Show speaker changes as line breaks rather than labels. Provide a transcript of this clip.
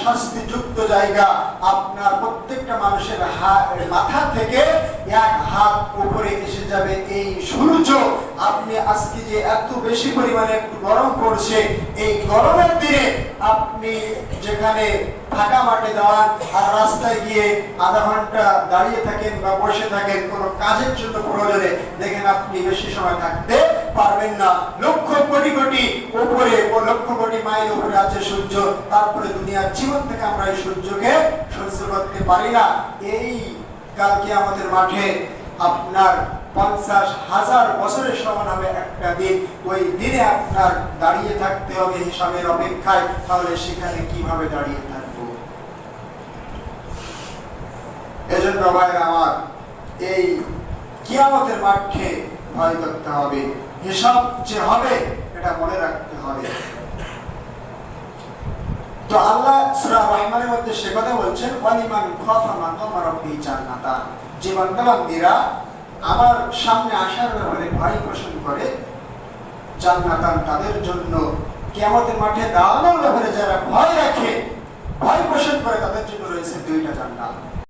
শাস্তিযুক্ত জায়গা আপনার প্রত্যেকটা মানুষের মাথা থেকে এক হাত উপরে এসে যাবে এই সূর্য। আপনি আজকে যে এত বেশি পরিমাণে গরম পড়ছে, এই গরমের দিনে আপনি যেখানে ফাঁকা মাঠে দাঁড়ান আর রাস্তায় গিয়ে আধা ঘণ্টা দাঁড়িয়ে থাকেন বা বসে থাকেন, কোনো কাজের জন্য প্রয়োজনে দেখেন আপনি বেশি সময় থাকতে পারবেন না। লক্ষ কোটি কোটি উপরে লক্ষ কোটি মাইল উপরে আছে সূর্য, তারপরে দুনিয়ার জীবন থেকে আমরা এই সূর্যকে সহ্য করতে পারি না। এই কালকে আমাদের মাঠে আপনার পঞ্চাশ হাজার বছরের সমান হবে একটা দিন। ওই দিনে আপনার দাঁড়িয়ে থাকতে হবে হিসাবের অপেক্ষায়, তাহলে সেখানে কীভাবে দাঁড়িয়ে থাকব? এজন্য ভাইরা আমার, এই কিয়ামতের মাঠে ভয় করতে হবে। হিসাব যে হবে এটা মনে রাখতে হবে। তো আল্লাহ সূরা রহমানের মধ্যে সে কথা বলছেন, ওয়ালিমান যে আমার সামনে আসার ব্যাপারে ভয় পোষণ করে, জান্নাতান তাদের জন্য কিয়ামতের মাঠে দাঁড়ানোর ব্যাপারে যারা ভয় রাখে, ভয় পোষণ করে তাদের জন্য রয়েছে দুইটা জান্নাত।